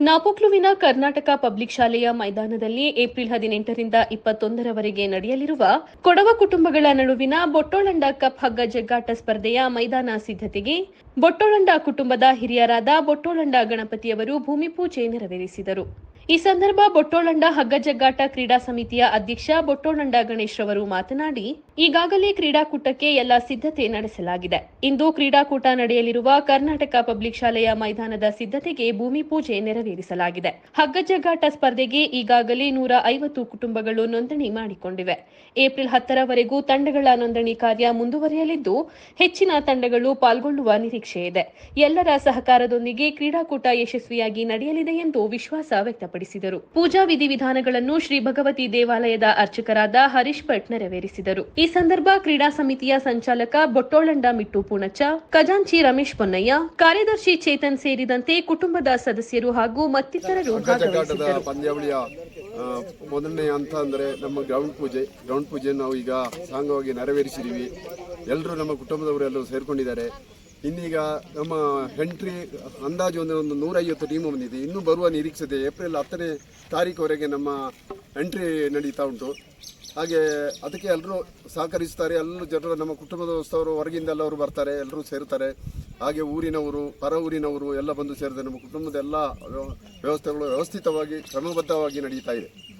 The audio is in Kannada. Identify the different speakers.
Speaker 1: ನಾಪೋಕ್ಲುವಿನ ಕರ್ನಾಟಕ ಪಬ್ಲಿಕ್ ಶಾಲೆಯ ಮೈದಾನದಲ್ಲಿ ಏಪ್ರಿಲ್ ಹದಿನೆಂಟರಿಂದ ಇಪ್ಪತ್ತೊಂದರವರೆಗೆ ನಡೆಯಲಿರುವ ಕೊಡವ ಕುಟುಂಬಗಳ ನಡುವಿನ ಬೊಟ್ಟೋಳಂಡ ಕಪ್ ಹಗ್ಗ ಜಗ್ಗಾಟ ಸ್ಪರ್ಧೆಯ ಮೈದಾನ ಸಿದ್ಧತೆಗೆ ಬೊಟ್ಟೋಳಂಡ ಕುಟುಂಬದ ಹಿರಿಯರಾದ ಬೊಟ್ಟೋಳಂಡ ಗಣಪತಿಯವರು ಭೂಮಿ ಪೂಜೆ ನೆರವೇರಿಸಿದರು. ಈ ಸಂದರ್ಭ ಬೊಟ್ಟೋಳಂಡ ಹಗ್ಗ ಜಗ್ಗಾಟ ಕ್ರೀಡಾ ಸಮಿತಿಯ ಅಧ್ಯಕ್ಷ ಬೊಟ್ಟೋಳಂಡ ಗಣೇಶ್ ರವರು ಮಾತನಾಡಿ, ಈಗಾಗಲೇ ಕ್ರೀಡಾಕೂಟಕ್ಕೆ ಎಲ್ಲ ಸಿದ್ಧತೆ ನಡೆಸಲಾಗಿದೆ. ಇಂದು ಕ್ರೀಡಾಕೂಟ ನಡೆಯಲಿರುವ ಕರ್ನಾಟಕ ಪಬ್ಲಿಕ್ ಶಾಲೆಯ ಮೈದಾನದ ಸಿದ್ಧತೆಗೆ ಭೂಮಿ ಪೂಜೆ ನೆರವೇರಿಸಲಾಗಿದೆ. ಹಗ್ಗ ಜಗ್ಗಾಟ ಸ್ಪರ್ಧೆಗೆ ಈಗಾಗಲೇ ನೂರ ಐವತ್ತು ಕುಟುಂಬಗಳು ನೋಂದಣಿ ಮಾಡಿಕೊಂಡಿವೆ. ಏಪ್ರಿಲ್ ಹತ್ತರವರೆಗೂ ತಂಡಗಳ ನೋಂದಣಿ ಕಾರ್ಯ ಮುಂದುವರಿಯಲಿದ್ದು, ಹೆಚ್ಚಿನ ತಂಡಗಳು ಪಾಲ್ಗೊಳ್ಳುವ ನಿರೀಕ್ಷೆ ಇದೆ. ಎಲ್ಲರ ಸಹಕಾರದೊಂದಿಗೆ ಕ್ರೀಡಾಕೂಟ ಯಶಸ್ವಿಯಾಗಿ ನಡೆಯಲಿದೆ ಎಂದು ವಿಶ್ವಾಸ ವ್ಯಕ್ತಪಡಿಸಿದರು. ಪೂಜಾ ವಿಧಿವಿಧಾನಗಳನ್ನು ಶ್ರೀ ಭಗವತಿ ದೇವಾಲಯದ ಅರ್ಚಕರಾದ ಹರೀಶ್ ಭಟ್ ನೆರವೇರಿಸಿದರು. ಈ ಸಂದರ್ಭ ಕ್ರೀಡಾ ಸಮಿತಿಯ ಸಂಚಾಲಕ ಬೊಟ್ಟೋಳಂಡ ಮಿಟ್ಟು ಪೂಣಚ್ಚ ಖಜಾಂಚಿ ರಮೇಶ್ ಪೊನ್ನಯ್ಯ ಕಾರ್ಯದರ್ಶಿ ಚೇತನ್ ಸೇರಿದಂತೆ ಕುಟುಂಬದ ಸದಸ್ಯರು ಹಾಗೂ ಮತ್ತಿತರರು
Speaker 2: ಪಂದ್ಯಾವಳಿಯ ಮೊದಲನೇ ಹಂತ ಅಂದರೆ ನಮ್ಮ ಗ್ರೌಂಡ್ ಪೂಜೆ. ಗ್ರೌಂಡ್ ಪೂಜೆ ನಾವು ಈಗ ಸಾಂಗವಾಗಿ ನೆರವೇರಿಸಿದ್ದೀವಿ ಎಲ್ಲರೂ ನಮ್ಮ ಕುಟುಂಬದವರು ಎಲ್ಲರೂ ಸೇರ್ಕೊಂಡಿದ್ದಾರೆ. ಇನ್ನೀಗ ನಮ್ಮ ಎಂಟ್ರಿ ಅಂದಾಜು ಒಂದು ಒಂದು ನೂರೈವತ್ತು ಟೀಮು ಬಂದಿದೆ. ಇನ್ನೂ ಬರುವ ನಿರೀಕ್ಷೆ ಇದೆ ಏಪ್ರಿಲ್ ಹತ್ತನೇ ತಾರೀಕುವರೆಗೆ ನಮ್ಮ ಎಂಟ್ರಿ ನಡೀತಾ ಉಂಟು. ಹಾಗೆ ಅದಕ್ಕೆ ಎಲ್ಲರೂ ಸಹಕರಿಸ್ತಾರೆ. ಎಲ್ಲರೂ ಜನರು ನಮ್ಮ ಕುಟುಂಬದವರು ಹೊರಗಿಂದ ಎಲ್ಲವರು ಬರ್ತಾರೆ, ಎಲ್ಲರೂ ಸೇರ್ತಾರೆ. ಹಾಗೆ ಊರಿನವರು, ಪರ ಊರಿನವರು ಎಲ್ಲ ಬಂದು ಸೇರಿದರೆ ನಮ್ಮ ಕುಟುಂಬದ ಎಲ್ಲ ವ್ಯವ- ವ್ಯವಸ್ಥೆಗಳು ವ್ಯವಸ್ಥಿತವಾಗಿ ಕ್ರಮಬದ್ಧವಾಗಿ ನಡೀತಾ ಇದೆ.